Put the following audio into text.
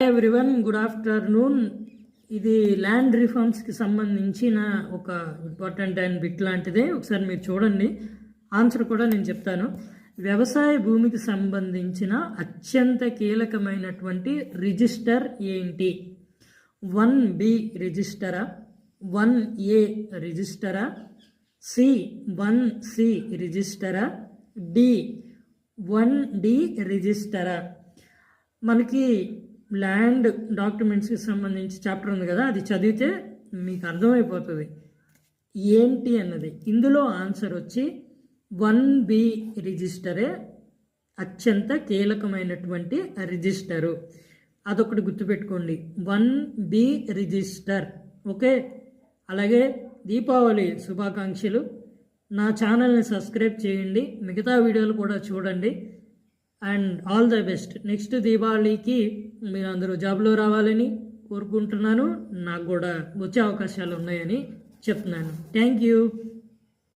Everyone good afternoon ఇది land రిఫార్మ్స్కి సంబంధించిన ఒక ఇంపార్టెంట్ అండ్ బిట్ లాంటిదే. ఒకసారి మీరు చూడండి. ఆన్సర్ కూడా నేను చెప్తాను. వ్యవసాయ భూమికి సంబంధించిన అత్యంత కీలకమైనటువంటి రిజిస్టర్ ఏంటి? వన్ బి రిజిస్టరా వన్ ఏ రిజిస్టరా సి వన్ సి రిజిస్టరా డి వన్ డి రిజిస్టరా మనకి ల్యాండ్ డాక్యుమెంట్స్కి సంబంధించి చాప్టర్ ఉంది కదా అది చదివితే మీకు అర్థమైపోతుంది. ఏంటి అన్నది? ఇందులో ఆన్సర్ వచ్చి వన్ బి రిజిస్టరే అత్యంత కీలకమైనటువంటి రిజిస్టరు అదొకటి గుర్తుపెట్టుకోండి. One B register okay? అలాగే దీపావళి శుభాకాంక్షలు. నా ఛానల్ని సబ్స్క్రైబ్ చేయండి. మిగతా వీడియోలు కూడా చూడండి. And all the best. Next దీపావళికి మీరు అందరూ జాబ్లో రావాలని కోరుకుంటున్నాను. నాకు కూడా వచ్చే అవకాశాలు ఉన్నాయని చెప్తున్నాను. Thank you.